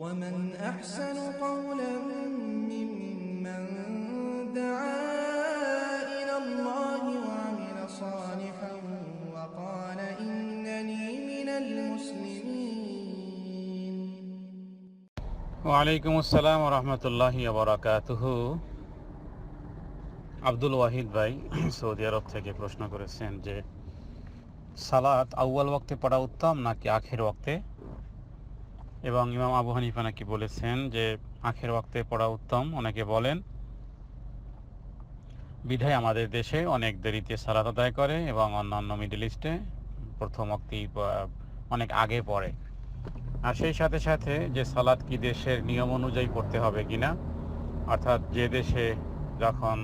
ومن أحسن قولا ممن دعا إلى الله وعمل صالحا وقال إنني من المسلمين ওয়ালাইকুম আসসালাম রহমতুল্লাহ বরাকাতুহু আব্দুল ওয়াহিদ ভাই সৌদি আরব থেকে প্রশ্ন করেছেন যে সালাত আউয়াল ওয়াক্তে পড়া উত্তম নাকি আখের ওয়াক্তে এবং ইমাম আবু হানিফা নাকি বলেছেন যে, আখের ওয়াক্তে পড়া উত্তম, অনেকে বলেন। বিধায় আমাদের দেশে অনেক দেরিতে সালাত আদায় করে এবং অন্যান্য মিডল ইস্টে প্রথম ওয়াক্তি অনেক আগে পড়ে। আর সেই সাথে সাথে যে সালাদ কি দেশের নিয়ম অনুযায়ী পড়তে হবে কিনা, অর্থাৎ যে দেশে যখন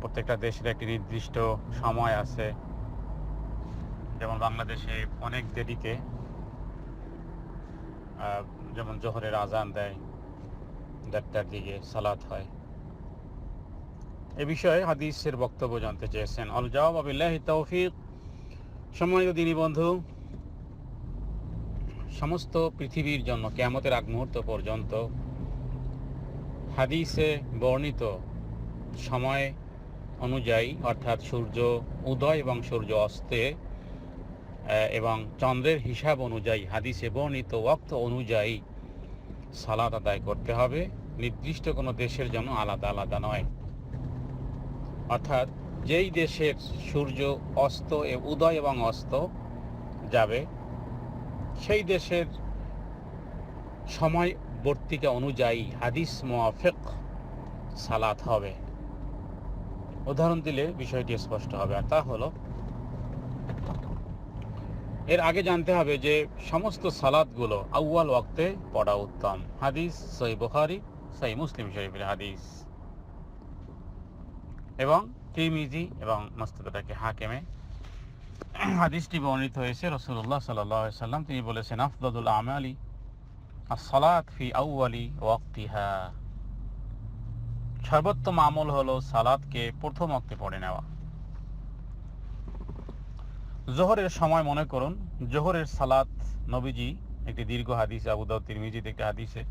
প্রত্যেকটা দেশের একটি নির্দিষ্ট সময় আছে, যেমন বাংলাদেশে অনেক দেরিতে যেমন জোহরের আজান দেয়, দেড়টার দিকে সালাত হয়। এ বিষয়ে হাদিসের বক্তব্য জানতে চেয়েছেন। অল জবাব, আবিল্লাহি তৌফিক। সম্মানিত দিনী বন্ধু, সমস্ত পৃথিবীর জন্য, কেয়ামতের আগ মুহূর্ত পর্যন্ত হাদিসে বর্ণিত সময় অনুযায়ী, অর্থাৎ সূর্য উদয় এবং সূর্য অস্তে এবং চন্দ্রের হিসাব অনুযায়ী, হাদিসে বর্ণিত ওক্ত অনুযায়ী সালাদ আদায় করতে হবে। নির্দিষ্ট কোনো দেশের জন্য আলাদা আলাদা নয়। অর্থাৎ যেই দেশের সূর্য অস্ত উদয় এবং অস্ত যাবে, সেই দেশের সময় বর্তিকা অনুযায়ী হাদিস মোয়াফেক সালাত হবে। উদাহরণ দিলে বিষয়টি স্পষ্ট হবে। আর তা হলো এর আগে জানতে হবে যে সমস্ত সালাদগুলো আউয়াল ওয়াক্তে পড়া উত্তম। হাদিস সই বুখারি সই মুসলিম শরীফের হাদিস। এবং তিরমিজি এবং মস্তদাকে হাকেমে হাদিসটি বর্ণিত হয়েছে রসুল্লাহ সাল্লাম তিনি বলেছেন আফদুল আমালি সালাত ফি আউয়ালি ওয়াক্তিহা। সর্বোত্তম আমল হলো সালাদকে প্রথম অক্তে পড়ে নেওয়া। জোহরের সময় মনে করুন, জোহরের সালাত নবীজি, একটি দীর্ঘ হাদিস আবুদাউ তিরমিজিতে একটি হাদিসে,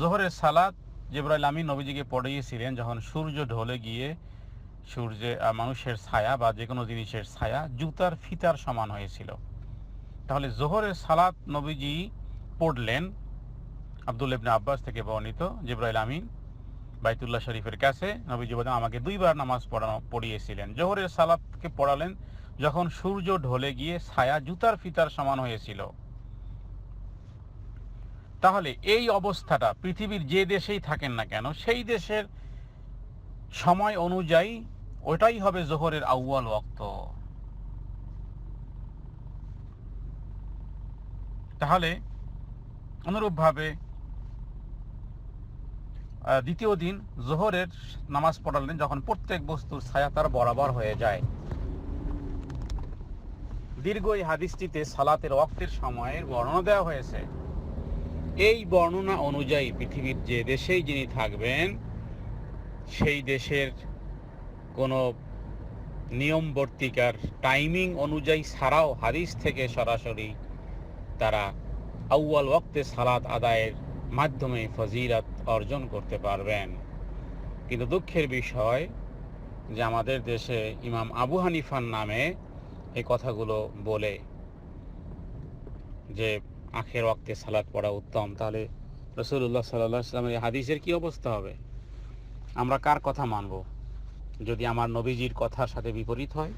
জোহরের সালাত জেবরাইল আমি নবীজিকে পড়িয়েছিলেন যখন সূর্য ঢলে গিয়ে সূর্যে মানুষের ছায়া বা যে কোনো জিনিসের ছায়া জুতার ফিতার সমান হয়েছিল। তাহলে জোহরের সালাত নবীজি পড়লেন আব্দুল ইবনে আব্বাস থেকে বর্ণিত জিব্রাইল আমিন বাইতুল্লাহ শরীফের কাছে। নবীজি বলেন, আমাকে দুইবার নামাজ পড়ানো, পড়িয়েছিলেন। জোহরের সালাতকে পড়ালেন যখন সূর্য ঢলে গিয়ে ছায়া জুতার ফিতার সমান হয়েছিল। তাহলে এই অবস্থাটা পৃথিবীর যে দেশেই থাকেন না কেন, সেই দেশের সময় অনুযায়ী ওটাই হবে জোহরের আউয়াল ওয়াক্ত। তাহলে অনুরূপভাবে দ্বিতীয় দিন জোহরের নামাজ পড়ালেন যখন প্রত্যেক বস্তুর ছায়া তার বরাবর হয়ে যায়। দীর্ঘ এই হাদিসটিতে সালাতের ওয়াক্তের সময়ের বর্ণনা দেওয়া হয়েছে। এই বর্ণনা অনুযায়ী পৃথিবীর যে দেশেই যিনি থাকবেন, সেই দেশের কোনো নিয়মবর্তিকার টাইমিং অনুযায়ী ছাড়াও হাদিস থেকে সরাসরি তারা আউয়াল ওয়াক্তে সালাত আদায়ের মাধ্যমে ফজিরাত অর্জন করতে পারবেন। কিন্তু দুঃখের বিষয় যে আমাদের দেশে ইমাম আবু হানিফার নামে এই কথাগুলো বলে যে, আখের ওয়াক্তে সালাদ পড়া উত্তম। তাহলে রসুল্লাহ সাল্লাহ এই হাদিসের কি অবস্থা হবে? আমরা কার কথা মানব? যদি আমার নবীজির কথার সাথে বিপরীত হয়?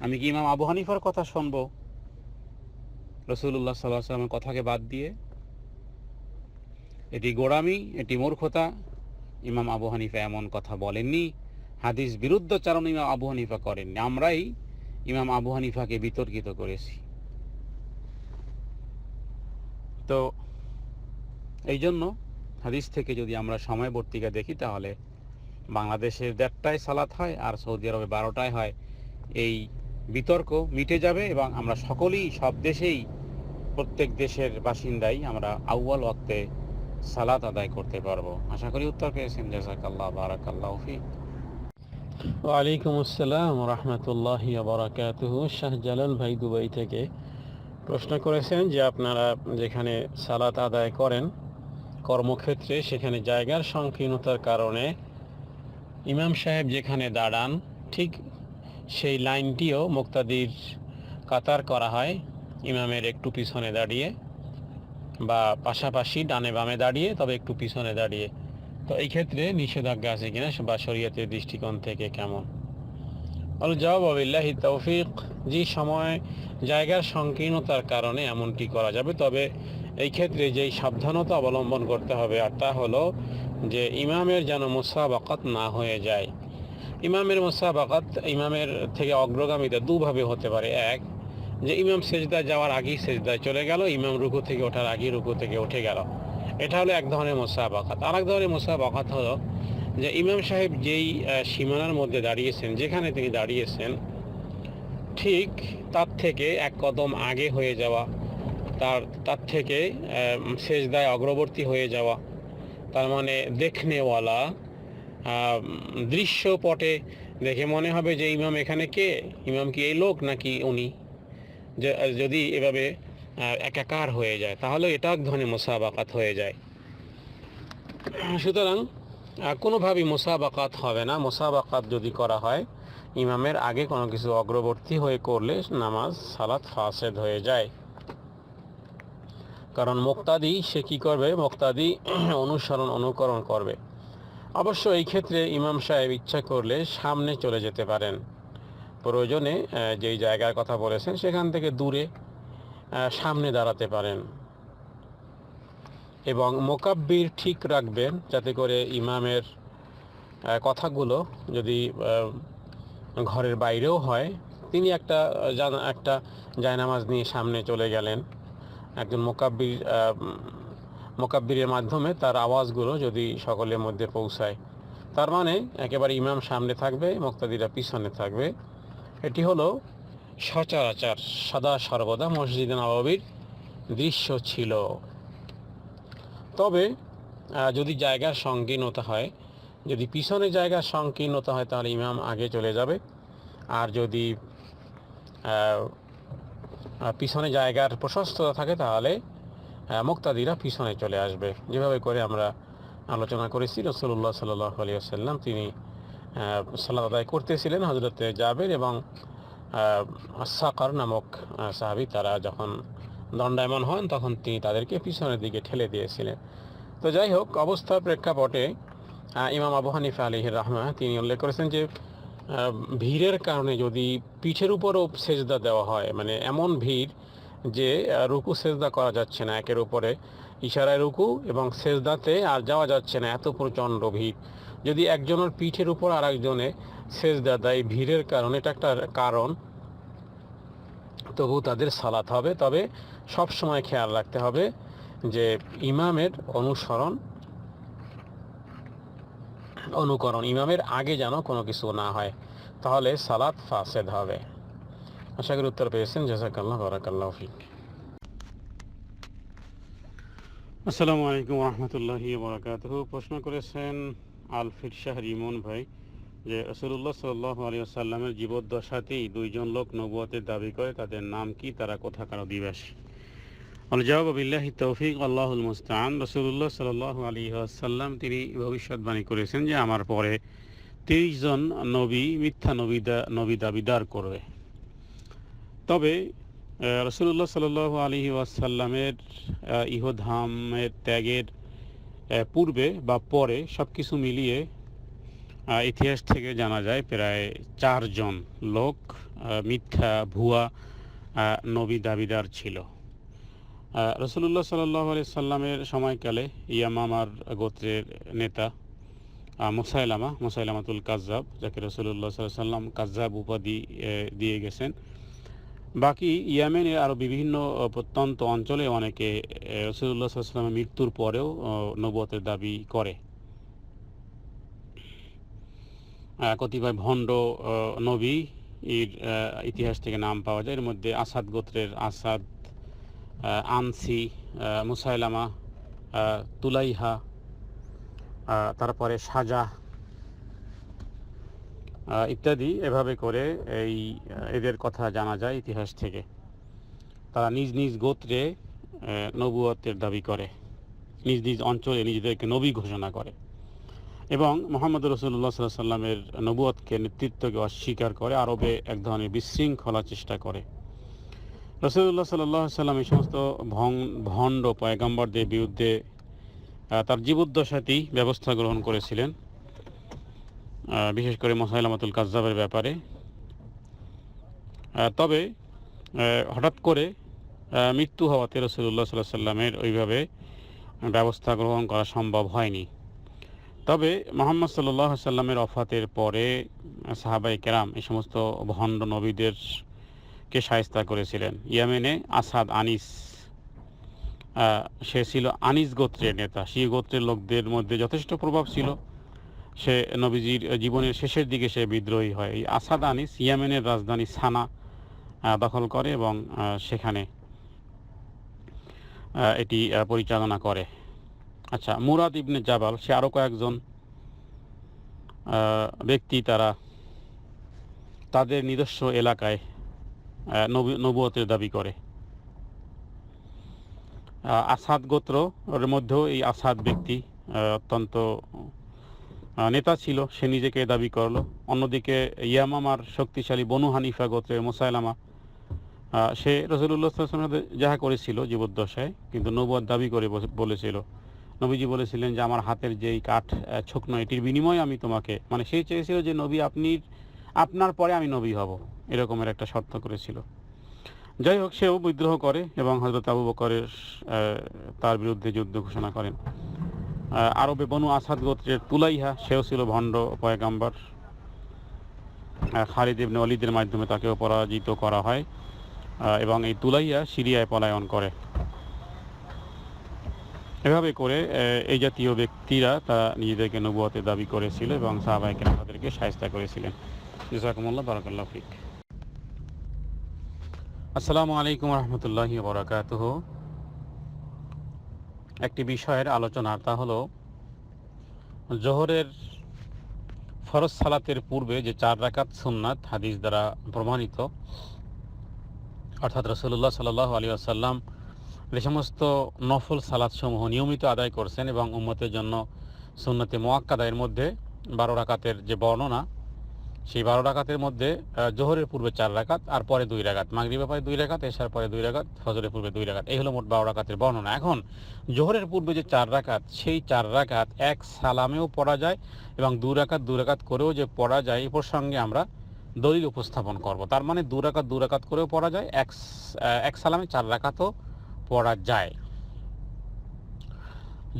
আমি কি ইমাম আবু হানিফার কথা শুনব? রসুল্লাহ সাল্লাহ সাল্লামের কথাকে বাদ দিয়ে? এটি গোড়ামি, এটি মূর্খতা। ইমাম আবু হানিফা এমন কথা বলেননি। হাদিস বিরুদ্ধচারণ ইমাম আবু হানিফা করেননি। আমরাই ইমাম আবু হানিফাকে বিতর্কিত করেছি। তো এই জন্য হাদিস থেকে যদি আমরা সময়বর্তিকা দেখি, তাহলে বাংলাদেশের দেড়টায় সালাত হয় আর সৌদি আরবে বারোটায় হয়। এই বিতর্ক মিটে যাবে এবং আমরা সকলেই, সব দেশেই, প্রত্যেক দেশের বাসিন্দাই আমরা আউয়াল ওয়াক্তে সালাত আদায় করতে পারব। আশা করি উত্তর পেয়েছেন। জাজাকাল্লাহ, বারাকাল্লাহ ফি ওয়ালাইকুম আসসালাম রহমতুল্লাহ বারাকাতুহু। শাহ জালাল ভাই দুবাই থেকে প্রশ্ন করেছেন যে আপনারা যেখানে সালাত আদায় করেন, কর্মক্ষেত্রে সেখানে জায়গার সংকীর্ণতার কারণে ইমাম সাহেব যেখানে দাঁড়ান, ঠিক সেই লাইনটিও মুক্তাদির কাতার করা হয় ইমামের একটু পিছনে দাঁড়িয়ে বা পাশাপাশি ডানে বামে দাঁড়িয়ে, তবে একটু পিছনে দাঁড়িয়ে। তো এই ক্ষেত্রে নিষেধাজ্ঞা আছে কিনা বা শরীয়তের দৃষ্টিকোণ থেকে কেমন? জবাব আবিল্লাহি তৌফিক, যে সময় জায়গার সংকীর্ণতার কারণে এমনটি করা যাবে, তবে এই ক্ষেত্রে যেই সাবধানতা অবলম্বন করতে হবে, আর তা হলো যে ইমামের যেন মোসাবাকাত না হয়ে যায়। ইমামের মোসাবাকাত ইমামের থেকে অগ্রগামিতা দুভাবে হতে পারে। এক, যে ইমাম সেজদায় যাওয়ার আগেই সেজদায় চলে গেল, ইমাম রুকু থেকে ওঠার আগেই রুকু থেকে উঠে গেল। এটা হলো এক ধরনের মোসাবাকাত। আর এক ধরনের মোসাবাকাত হলো যে ইমাম সাহেব যেই সীমানার মধ্যে দাঁড়িয়েছেন যেখানে তিনি দাঁড়িয়েছেন ঠিক তার থেকে এক কদম আগে হয়ে যাওয়া তার তার থেকে আহ, সেজদায় অগ্রবর্তী হয়ে যাওয়া তার মানে দেখনেওয়ালা দৃশ্যপটে দেখে মনে হবে যে ইমাম এখানে কে? ইমাম কি এই লোক নাকি উনি? যদি এভাবে একাকার হয়ে যায়। তাহলে এটা এক ধরনের মোসাবাকাত হয়ে যায়। সুতরাং কোনোভাবেই মোসাবাকাত হবে না। মোসাবাকাত যদি করা হয়, ইমামের আগে কোনো কিছু অগ্রবর্তী হয়ে করলে নামাজ, সালাত ফাসেদ হয়ে যায়। কারণ মোক্তাদি সে কি করবে? মোক্তাদি অনুসরণ, অনুকরণ করবে। অবশ্য এই ক্ষেত্রে ইমাম সাহেব ইচ্ছা করলে সামনে চলে যেতে পারেন। প্রয়োজনে যেই জায়গার কথা বলেছেন, সেখান থেকে দূরে সামনে দাঁড়াতে পারেন। এবং মোকাব্বির ঠিক রাখবেন যাতে করে ইমামের কথাগুলো যদি ঘরের বাইরেও হয়। তিনি একটা একটা জায়নামাজ নিয়ে সামনে চলে গেলেন। একজন মোকাব্বির মোকাব্বিরের মাধ্যমে তার আওয়াজগুলো যদি সকলের মধ্যে পৌঁছায়। তার মানে একেবারে ইমাম সামনে থাকবে, মোক্তাদিরা পিছনে থাকবে। এটি হলো সচরাচর সদা সর্বদা মসজিদ নবাবির দৃশ্য ছিল। তবে যদি জায়গার সংকীর্ণতা হয়, যদি পিছনে জায়গার সংকীর্ণতা হয়, তাহলে ইমাম আগে চলে যাবে। আর যদি পিছনে জায়গার প্রশস্ততা থাকে, তাহলে মুক্তাদিরা পিছনে চলে আসবে। যেভাবে করে আমরা আলোচনা করেছি রসুল্লাহ সাল্লাহ আলিয়া সাল্লাম তিনি সাল্লাহ আদায় করতেছিলেন হজরতে জাবের এবং সাকার নামক সাহাবী তারা যখন দণ্ডায়মান হন, তখন তিনি তাদেরকে পিছনের দিকে ঠেলে দিয়েছিলেন। তো যাই হোক, অবস্থার প্রেক্ষাপটে ইমাম আবু হানিফা আলিহ রহমা তিনি উল্লেখ করেছেন যে ভিড়ের কারণে যদি পিঠের উপরও সেজদা দেওয়া হয় মানে এমন ভিড় যে রুকু সেজদা করা যাচ্ছে না, একের উপরে ইশারায় রুকু এবং সেজদাতে আর যাওয়া যাচ্ছে না, এত প্রচণ্ড ভিড়। যদি একজনের পিঠের উপর আর একজনে সেজদা দেয় ভিড়ের কারণে এটা একটা কারণ। তবু তাদের সালাত হবে। তবে সব সময় খেয়াল রাখতে হবে যে ইমামের অনুসরণ, অনুকরণ, ইমামের আগে যেন কোনো কিছু না হয়, তাহলে সালাত ফাসেদ হবে। আশা করি উত্তর পেয়েছেন। জাজাকাল্লাহ, বারাকাল্লাহ ফিক। আসসালামু আলাইকুম রহমতুল্লাহি বরাকাতহ। প্রশ্ন করেছেন আলফির শাহ রিমন ভাই যে রসুল্লাহ সাল্লাহ আলী আসাল্লামের জীবদ্দশাতেই দুইজন লোক নবুয়তের দাবি করে তাদের নাম কি, তারা কোথাকার অধিবাসী? আল জবাব বিল্লাহি তৌফিক, আল্লাহুল মুস্তান রসুল্লাহ সাল্লাহ আলী আসাল্লাম তিনি ভবিষ্যৎবাণী করেছেন যে আমার পরে তিরিশ জন নবী, মিথ্যা নবী নবী দাবিদার করবে। তবে রসুল্লাহ সাল আলী ওয়াসাল্লামের ইহধামের ত্যাগের পূর্বে বা পরে সব কিছু মিলিয়ে ইতিহাস থেকে জানা যায় প্রায় চারজন লোক মিথ্যা ভুয়া নবী দাবিদার ছিল। রসুল্লাহ সাল্লাহ আলি সাল্লামের সময়কালে ইয়ামামার গোত্রের নেতা মুসাইলামা, মুসাইলামাতুল কাজ্জাব, যাকে রসুল্লাহ সাল্লাম কাজ্জাব উপাধি দিয়ে গেছেন। বাকি ইয়ামেনের আরও বিভিন্ন প্রত্যন্ত অঞ্চলে অনেকে রসুল্লাহ সাল্লামের মৃত্যুর পরেও নবতের দাবি করে। কতিপয় ভণ্ড নবী এর ইতিহাস থেকে নাম পাওয়া যায়। এর মধ্যে আসাদ গোত্রের আসাদ আনসি মুসাইলামা তুলাইহা তারপরে সাজা ইত্যাদি এভাবে করে এই এদের কথা জানা যায় ইতিহাস থেকে। তারা নিজ নিজ গোত্রে আহ, নবুয়তের দাবি করে নিজ নিজ অঞ্চলে নিজেদেরকে নবী ঘোষণা করে। এবং মোহাম্মদ রসুল্লাহ সাল্লাহ সাল্লামের নবুয়তকে নেতৃত্বকে অস্বীকার করে, আরবে এক ধরনের বিশৃঙ্খলা চেষ্টা করে। রসুল্লাহ সাল্লাহ সাল্লাম এই সমস্ত ভণ্ড পয়গাম্বরদের বিরুদ্ধে তার জীবদ্দশাতেই ব্যবস্থা গ্রহণ করেছিলেন বিশেষ করে মোসাইলামাতুল কাজ্জাবের ব্যাপারে। তবে হঠাৎ করে মৃত্যু হওয়াতে রসুল্লাহ সাল্লাহ সাল্লামের ওইভাবে ব্যবস্থা গ্রহণ করা সম্ভব হয়নি। তবে মোহাম্মদ সাল্লাহ সাল্লামের অফাতের পরে সাহাবাই কেরাম এই সমস্ত ভণ্ড নবীদেরকে সায়স্তা করেছিলেন। ইয়ামেনে আসাদ আনিস সে ছিল আনিস গোত্রের নেতা। সেই গোত্রের লোকদের মধ্যে যথেষ্ট প্রভাব ছিল। সে নবীজির জীবনের শেষের দিকে সে বিদ্রোহী হয়। এই আসাদ আনিস ইয়েমেনের রাজধানী সানা দখল করে এবং সেখানে এটি পরিচালনা করে। আচ্ছা মুরাদ ইবনে জাবাল, সে আরও কয়েকজন ব্যক্তি তারা তাদের নিজস্ব এলাকায় নবুয়তের দাবি করে। আসাদ গোত্র মধ্যেও এই আসাদ ব্যক্তি অত্যন্ত নেতা ছিল। সে নিজেকে দাবি করল। অন্যদিকে ইয়ামামার শক্তিশালী বনু হানিফা গোত্রের মোসাইলামা সে রসুল্লাহ যাহা করেছিল জীবদ্দশায়, কিন্তু নবুয়ার দাবি করে বলেছিল নবীজি বলেছিলেন যে, আমার হাতের যেই কাঠ শুকনো, এটির বিনিময়ে আমি তোমাকে মানে সে চেয়েছিল যে, নবী, আপনি, আপনার পরে আমি নবী হব। এরকমের একটা শর্ত করেছিল। যাই হোক, সেও বিদ্রোহ করে এবং হজরত আবু বকরের তার বিরুদ্ধে যুদ্ধ ঘোষণা করেন। আরবে বনু আসাদ গোত্রের তুলাইহা, সেও ছিল ভণ্ড পয়গাম্বার। খালিদ ইবনে অলিদের মাধ্যমে তাকেও পরাজিত করা হয়। এবং এই তুলাইয়া সিরিয়ায় পলায়ন করে। এভাবে করে এই জাতীয় ব্যক্তিরা তারা নিজেদেরকে নবুয়াতে দাবি করেছিল এবং সাহাবাহিকেরা তাদেরকে সাহিস্তা করেছিলেন। জাজাকুমুল্লাহ, বারাকাল্লাহ ফিক। আসসালামু আলাইকুম রহমতুল্লাহ বরাকাতুহ। একটি বিষয়ের আলোচনা, তা হলো জোহরের ফরজ সালাতের পূর্বে যে চার রাকাত সুন্নাত হাদিস দ্বারা প্রমাণিত, অর্থাৎ রসুল্লাহ সাল্লাহ আলী আসাল্লাম যে সমস্ত নফল সালাদসমূহ নিয়মিত আদায় করছেন এবং উম্মতের জন্য সুন্নতে মোয়াক্কাদায়ের মধ্যে বারো রাকাতের যে বর্ণনা, সেই বারো রাকাতের মধ্যে জোহরের পূর্বে চার রাকাত আর পরে দুই রাকাত। মাগরিবের পরে দুই রাকাত এসার পরে দুই রাকাত, ফজরের পূর্বে দুই রাকাত। এই হলো মোট বারো রাকাতের বর্ণনা। এখন জোহরের পূর্বে যে চার রাকাত, সেই চার রাকাত এক সালামেও পড়া যায় এবং দু রাকাত দু রাকাত করেও যে পড়া যায় এই প্রসঙ্গে আমরা দলিল উপস্থাপন করব। তার মানে দু রাকাত দু রাকাত করেও পড়া যায়, এক এক সালামে চার রাকাতও পড়া যায়।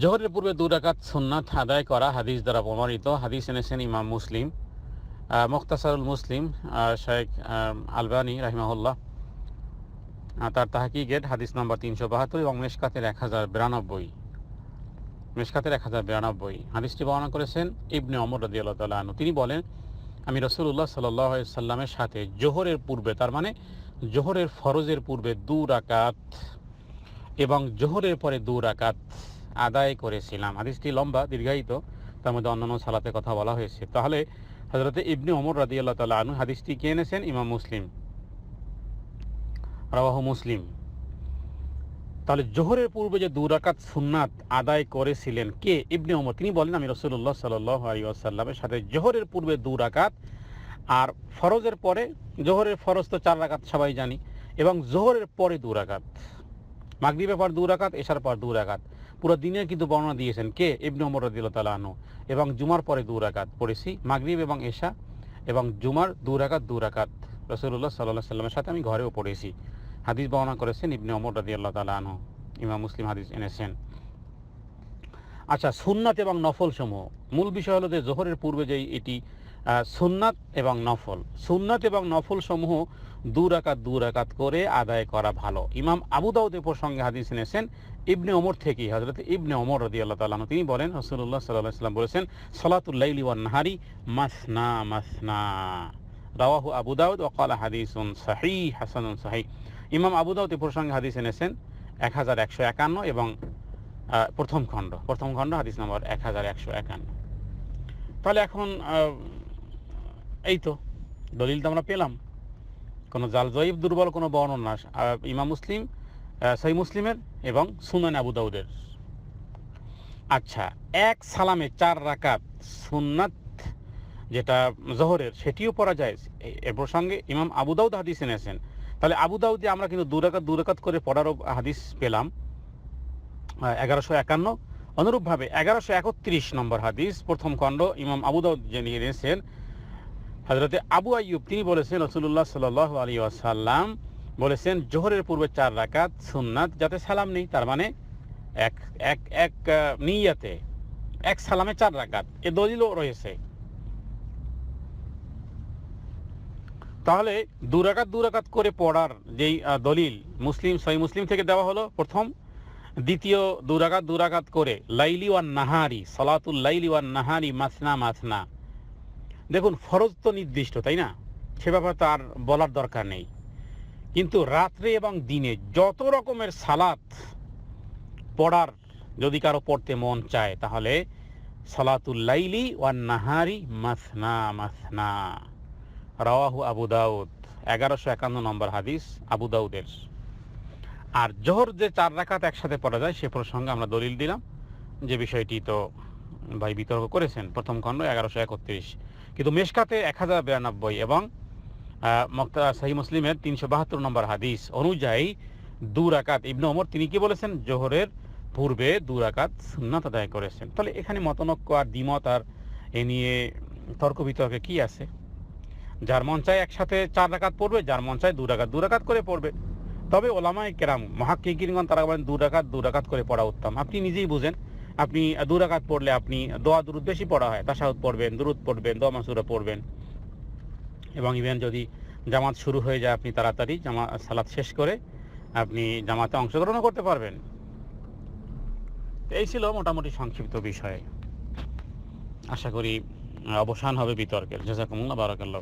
জোহরের পূর্বে দু রাকাত সুন্নাত আদায় করা হাদিস দ্বারা প্রমাণিত। হাদিস এনেছেন ইমাম মুসলিম মুখতাসারুল মুসলিম শেখ আলবানী রাহিমাহুল্লাহ। তার তাহাকি গেট হাদিস নম্বর তিনশো বাহাত্তর এবং মেশকাতের এক হাজার বিরানব্বই। মেশকাতের এক হাজার বিরানব্বই। হাদিসটি বর্ণনা করেছেন ইবনে অমর রদি আল্লাহ তালা তিনি বলেন, আমি রসুল্লাহ সাল্লাহ সাল্লামের সাথে জোহরের পূর্বে, তার মানে জোহরের ফরজের পূর্বে দু রাকাত এবং জোহরের পরে দু রাকাত আদায় করেছিলাম। হাদিসটি লম্বা, দীর্ঘায়িত, তার মধ্যে অন্যান্য সালাতে কথা বলা হয়েছে। তাহলে হজরতে ইবনে ওমর রাদি আল্লাহ তালা আনু হাদিসটি কে এনেছেন? ইমাম মুসলিম। রাবাহ মুসলিম। তাহলে জোহরের পূর্বে যে দু রাকাত সুন্নাত আদায় করেছিলেন কে? ইবনে ওমর। তিনি বলেন, আমি রসুল্লাহ সাল্লাহ আলী আসাল্লামের সাথে জোহরের পূর্বে দু রাকাত আর ফরজের পরে, জোহরের ফরজ তো চার রাকাত সবাই জানি, এবং জোহরের পরে দু রাকাত। মাগরিবের পর দু রাকাত, এশার পর দু রাকাত। পুরো দিনে কিন্তু বর্ণনা দিয়েছেন কে? ইবনে ওমর রদিল তালাহনু এবং জুমার পরে দু রাকাত পড়েছি, মাগরিব এবং এশা। এবং জুমার দু রাকাত দু রাকাত রসুল্লাহ সাল্লাহ সাল্লামের সাথে আমি ঘরেও পড়েছি। হাদিস বর্ণনা করেছেন ইবনে ওমর রদি আল্লাহ আনহু। ইমাম মুসলিম হাদিস এনেছেন। আচ্ছা সুন্নাত এবং নফল সমূহ মূল বিষয় হলো যে জোহরের পূর্বে যেই এটি সুন্নাত এবং নফল। সুন্নাত এবং নফল সমূহ দু রাকাত দু রাকাত করে আদায় করা ভালো। ইমাম আবু দাউদের প্রসঙ্গে হাদিস এনেছেন, ইবনে ওমর থেকেই। হজরত ইবনে ওমর রদি আল্লাহ তালাহ তিনি বলেন রসুল্লাহ সাল্লাহ সাল্লাম বলেছেন সলাতুল্লাইলি ওয়ান নাহারি মাসনা মাসনা। রাওয়াহু আবু দাউদ ওকাল হাদিসুন সাহি হাসানুন সাহি ইমাম আবু দাউদ এই প্রসঙ্গে হাদিস এনেছেন এক হাজার একশো একান্ন এবং প্রথম খণ্ড। প্রথম খণ্ড, হাদিস নম্বর এক হাজার একশো একান্ন। তাহলে এখন এই তো, দলিল তো আমরা পেলাম। কোনো জাল জয়ীব, দুর্বল, কোনো বর্ণনা ইমাম মুসলিম সই মুসলিমের এবং সুনান আবু দাউদের। আচ্ছা এক সালামে চার রাকাত সুন্নাত যেটা জহরের, সেটিও পড়া যায়। এ- এ প্রসঙ্গে ইমাম আবু দাউদ হাদিস এনেছেন। তাহলে আবু দাউদে আমরা কিন্তু দু রাকাত দু রাকাত করে পড়ারও হাদিস পেলাম। এগারোশো একান্ন। অনুরূপভাবে এগারোশো একত্রিশ নম্বর হাদিস, প্রথম খণ্ড ইমাম আবু দাউদ যিনি এনেছেন হজরতে আবু আইয়ুব তিনি বলেছেন রসুল্লাহ সাল আলী আসাল্লাম বলেছেন, জোহরের পূর্বে চার রাকাত সুন্নাত, যাতে সালাম নেই, তার মানে এক এক এক নিয়াতে এক সালামে চার রাকাত। এ দলিলও রয়েছে। তাহলে দুরাকাত দুরাকাত করে পড়ার যেই দলিল মুসলিম সহি মুসলিম থেকে দেওয়া হলো প্রথম। দ্বিতীয় দুরাকাত দুরাকাত করে লাইলি ওয়ান নাহারি, সলাতুল লাইলি ওয়ান নাহারি মাসনা মাসনা। দেখুন, ফরজ তো নির্দিষ্ট, তাই না? সে ব্যাপারে তো আর বলার দরকার নেই। কিন্তু রাত্রে এবং দিনে যত রকমের সালাত পড়ার যদি কারও পড়তে মন চায়, তাহলে সালাতুল্লাইলি ওয়ান নাহারি মাসনা মাসনা। রাওয়াহু আবু দাউদ, এগারোশো একান্ন নম্বর হাদিস, আবু দাউদের। আর জোহর যে চার রাকাত একসাথে পড়া যায়, সে প্রসঙ্গে আমরা দলিল দিলাম। যে বিষয়টি তো ভাই বিতর্ক করেছেন, প্রথম খণ্ড এগারোশো একত্রিশ। কিন্তু মেশকাতে এক হাজার বিরানব্বই এবং সাহি মুসলিমের তিনশো বাহাত্তর নম্বর হাদিস অনুযায়ী দু রাকাত ইবনু ওমর, তিনি কি বলেছেন? জোহরের পূর্বে দু রাকাত সুন্নাত আদায় করেছেন। তাহলে এখানে মতনক্য আর দ্বিমত আর এ নিয়ে তর্ক বিতর্কে কি আছে? যার মন চায় একসাথে চার রাকাত পড়বে, যার মন চায় দু রাকাত দু রাকাত করে পড়বে। তবে ওলামাই কেরাম মহাক্কিগণ তারা বলেন দু রাকাত দু রাকাত করে পড়া উত্তম। আপনি নিজেই বুঝেন আপনি দু রাকাত পড়লে আপনি দোয়া দুরুদ বেশি পড়া হয় তাসাউদ পড়বেন, দুরুদ পড়বেন, দোয়া মাসুরা পড়বেন। এবং ইভেন যদি জামাত শুরু হয়ে যায়, আপনি তাড়াতাড়ি জামা সালাত শেষ করে আপনি জামাতে অংশগ্রহণও করতে পারবেন। এই ছিল মোটামুটি সংক্ষিপ্ত বিষয়। আশা করি অবসান হবে বিতর্কের। জাজাকুমুল্লাহ, বারাকাল্লাহ